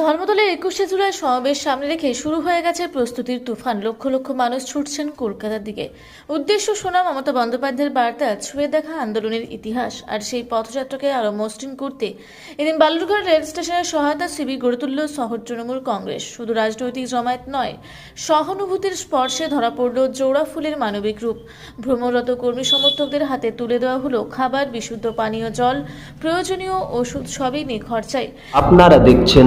ধর্মতলায় একুশে জুলাই সমাবেশ সামনে রেখে শুরু হয়ে গেছে প্রস্তুতির তুফান। লক্ষ লক্ষ মানুষ ছুটছেন কলকাতার দিকে। উদ্দেশ্য শোনা মমতা বন্দ্যোপাধ্যায়ের বার্তা, ছুঁয়ে দেখা আন্দোলনের ইতিহাস আর সেই পথযাত্রাকে আরও মসৃণ করতে। এদিন বালুরঘাট রেল স্টেশনের সহায়তা শিবির গড়ে তুলল শহর তৃণমূল কংগ্রেস। শুধু রাজনৈতিক জমায়েত নয়, সহানুভূতির স্পর্শে ধরা পড়ল জোড়া ফুলের মানবিক রূপ। ভ্রমণরত কর্মী সমর্থকদের হাতে তুলে দেওয়া হলো খাবার, বিশুদ্ধ পানীয় জল, প্রয়োজনীয় ওষুধ সবই নিখরচায়। আপনারা দেখছেন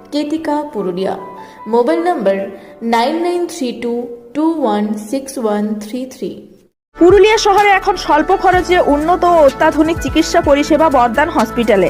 কেতিকা Purulia mobile number nine nine three two two one six one three three Purulia শহরে এখন স্বল্প খরচে উন্নত ও অত্যাধুনিক চিকিৎসা পরিষেবা বর্দান হসপিটালে।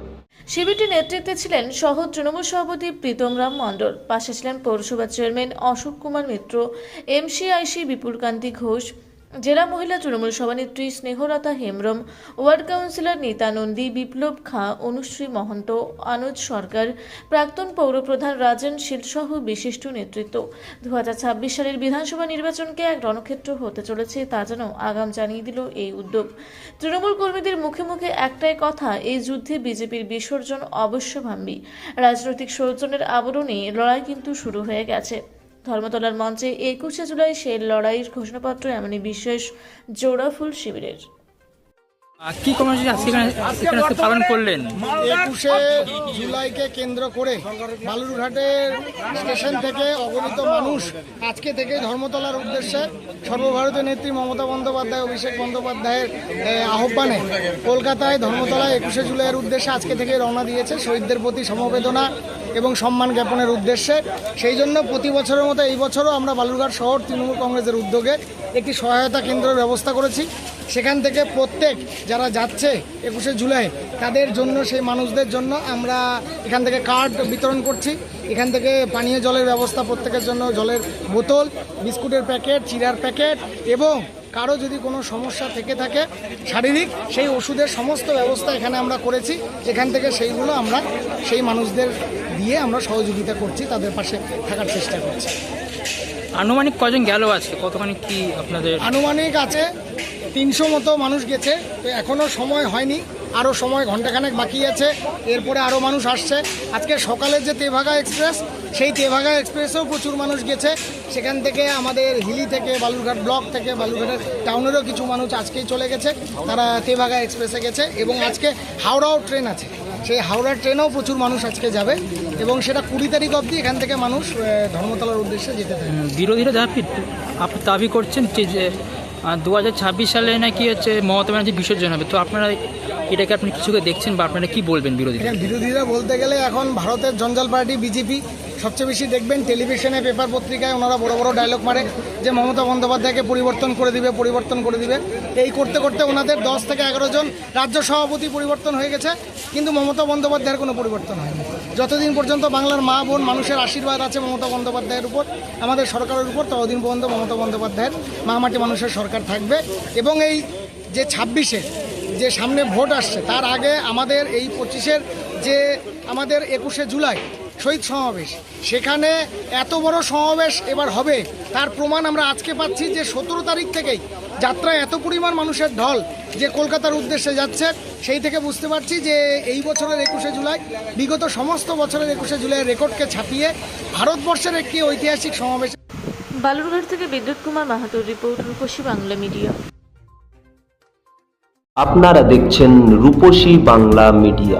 শিবিরটির নেতৃত্বে ছিলেন সহ তৃণমূল সভাপতি প্রীতম রাম মণ্ডল। পাশে ছিলেন পৌরসভা চেয়ারম্যান অশোক কুমার মিত্র, এমসিআইসি বিপুলকান্তি ঘোষ জেলা মহিলা তৃণমূল সভানেত্রী স্নেহলতা হেমব্রম, ওয়ার্ড কাউন্সিলর নীতা নন্দী বিপ্লব খাঁ, অনুশ্রী মহন্ত, আনুজ সরকার, প্রাক্তন পৌরপ্রধান রাজেন শীলসহ বিশিষ্ট নেতৃত্ব। দু হাজার ছাব্বিশ সালের বিধানসভা নির্বাচনকে এক রণক্ষেত্র হতে চলেছে তা যেন আগাম জানিয়ে দিল এই উদ্যোগ। তৃণমূল কর্মীদের মুখে মুখে একটাই কথা, এই যুদ্ধে বিজেপির বিসর্জন অবশ্যভাম্বী রাজনৈতিক সৌজন্যের আবরণে লড়াই কিন্তু শুরু হয়ে গেছে। ধর্মতলার মঞ্চে একুশে জুলাই সেই লড়াইয়ের ঘোষণাপত্র এমনই বিশেষ জোড়াফুল শিবিরের। কি কর্মসূচি পালন করলেন? একুশে জুলাইকে কেন্দ্র করে বালুরঘাটের স্টেশন থেকে অগণিত মানুষ আজকে থেকে ধর্মতলার উদ্দেশ্যে সর্বভারতীয় নেত্রী মমতা বন্দ্যোপাধ্যায়, অভিষেক বন্দ্যোপাধ্যায়ের আহ্বানে কলকাতায় ধর্মতলায় একুশে জুলাইয়ের উদ্দেশ্যে আজকে থেকে রওনা দিয়েছে শহীদদের প্রতি সমবেদনা এবং সম্মান জ্ঞাপনের উদ্দেশ্যে। সেই জন্য প্রতি বছরের মতো এই বছরও আমরা বালুরঘাট শহর তৃণমূল কংগ্রেসের উদ্যোগে একটি সহায়তা কেন্দ্রের ব্যবস্থা করেছি। সেখান থেকে প্রত্যেক যারা যাচ্ছে একুশে জুলাই তাদের জন্য সেই মানুষদের জন্য আমরা এখান থেকে কার্ড বিতরণ করছি। এখান থেকে পানীয় জলের ব্যবস্থা প্রত্যেকের জন্য জলের বোতল বিস্কুটের প্যাকেট চিরার প্যাকেট এবং কারও যদি কোনো সমস্যা থেকে থাকে শারীরিক সেই ওষুধের সমস্ত ব্যবস্থা এখানে আমরা করেছি। এখান থেকে সেইগুলো আমরা সেই মানুষদের দিয়ে আমরা সহযোগিতা করছি তাদের পাশে থাকার চেষ্টা করছি। আনুমানিক কজন গেল আজকে? কতখানি কি আপনাদের আনুমানিক আছে তিনশো মতো মানুষ গেছে, তো এখনও সময় হয়নি আরও সময় ঘন্টাখানেক বাকি আছে, এরপরে আরও মানুষ আসছে। আজকে সকালের যে তেভাগা এক্সপ্রেস, সেই তেভাগা এক্সপ্রেসেও প্রচুর মানুষ গেছে। সেখান থেকে আমাদের হিলি থেকে, বালুরঘাট ব্লক থেকে, বালুরঘাটের টাউনেরও কিছু মানুষ আজকেই চলে গেছে। তারা তেভাগা এক্সপ্রেসে গেছে এবং আজকে হাওড়াও ট্রেন আছে। সেই হাওড়ার ট্রেনেও প্রচুর মানুষ আজকে যাবে এবং সেটা কুড়ি তারিখ অবধি এখান থেকে মানুষ ধর্মতলার উদ্দেশ্যে যেতে থাকে বিরোধীরা আপনি দাবি করছেন, যে- যে দু হাজার ছাব্বিশ সালে নাকি হচ্ছে, মমতা ব্যানার্জি বিসর্জন হবে। তো আপনারা এটাকে আপনি কিছুকে দেখছেন বা আপনারা কি বলবেন বিরোধীরা বিরোধীরা বলতে গেলে এখন ভারতের জঞ্জাল পার্টি, বিজেপি সবচেয়ে বেশি দেখবেন টেলিভিশনে, পেপার পত্রিকায় ওনারা বড় বড় ডায়লগ মারে যে মমতা বন্দ্যোপাধ্যায়কে পরিবর্তন করে দিবে, পরিবর্তন করে দিবে। এই করতে করতে ওনাদের দশ থেকে এগারো জন রাজ্য সভাপতি পরিবর্তন হয়ে গেছে, কিন্তু মমতা বন্দ্যোপাধ্যায়ের কোনো পরিবর্তন হয়নি। যতদিন পর্যন্ত বাংলার মা বোন মানুষের আশীর্বাদ আছে মমতা বন্দ্যোপাধ্যায়ের উপর, আমাদের সরকারের উপর, ততদিন পর্যন্ত মমতা বন্দ্যোপাধ্যায়ের মা মাটি মানুষের সরকার থাকবে। এবং এই যে ছাব্বিশে যে সামনে ভোট আসছে, তার আগে আমাদের এই পঁচিশের যে আমাদের একুশে জুলাই শহীদ সমাবেশ। সেখানে এত বড় সমাবেশ এবার হবে তার প্রমাণ আমরা আজকে পাচ্ছি যে সতেরো তারিখ থেকেই যাত্রায় এত পরিমাণ মানুষের ঢল যে কলকাতার উদ্দেশ্যে যাচ্ছে সেই থেকে বুঝতে পারছি যে এই বছরের একুশে জুলাই বিগত সমস্ত বছরের একুশে জুলাইয়ের রেকর্ডকে ছাপিয়ে ভারতবর্ষের একটি ঐতিহাসিক সমাবেশ। বালুরঘাট থেকে বিদ্যুৎ কুমার মাহাতোর রিপোর্ট রূপসী বাংলা মিডিয়া। আপনারা দেখছেন রূপসী বাংলা মিডিয়া।